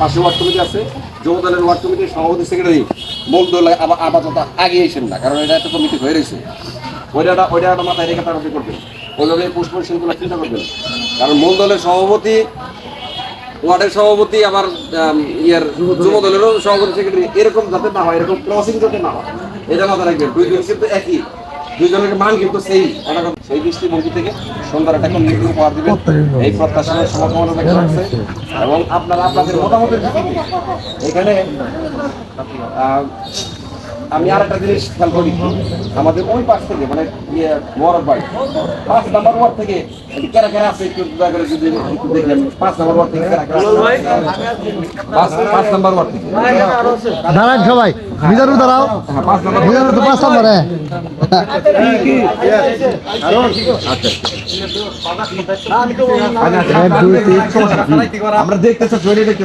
পাশে word committee আছে যুব দলের ওয়ার্ড কমিটির সভাপতি সেক্রেটারি মূল দল আবার আপাতত আগে এসেন না, কারণ এটা একটা কমিটি হয়ে রয়েছে। ওইটা ওইটা একটা মাথায় রেখে তারা করবেন। ওইভাবে পুষ্প সিংগুলো চিন্তা করবেন কারণ মূল দলের সভাপতি, ওয়ার্ডের সভাপতি, আবার ইয়ার যুব দলেরও সভাপতি সেক্রেটারি এরকম যাতে না হয়, এরকম ক্রসিং যাতে না হয়। এটা মাথায় রাখবেন। দুইজন কিন্তু একই। দুইজনের মান কিন্তু সেই সেই দৃষ্টিভঙ্গি থেকে সুন্দর একটা কমিটি উপহার দিবেন। এই প্রত্যাশার সমকামনা ব্যক্ত রাখছে এবং আপনারা আপনাদের মতামতের ভিত্তিতে এখানে আমি আর একটা জিনিস খেয়াল করি। আমাদের ওই পাশ থেকে মানে ইয়ে বড়। ভাই পাঁচ নাম্বার ওয়ার্ড থেকে কেরা কেরা আছে একটু দয়া করে যদি একটু দেখলেন পাঁচ নাম্বার ওয়ার্ড থেকে কেরা কেরা পাঁচ পাঁচ নাম্বার ওয়ার্ড থেকে। দাঁড়ান সবাই। মিজানু দাঁড়াও। হ্যাঁ পাঁচ নাম্বার মিজানু তো পাঁচ নম্বরে আমরা দেখতেছি জড়িয়ে দেখতে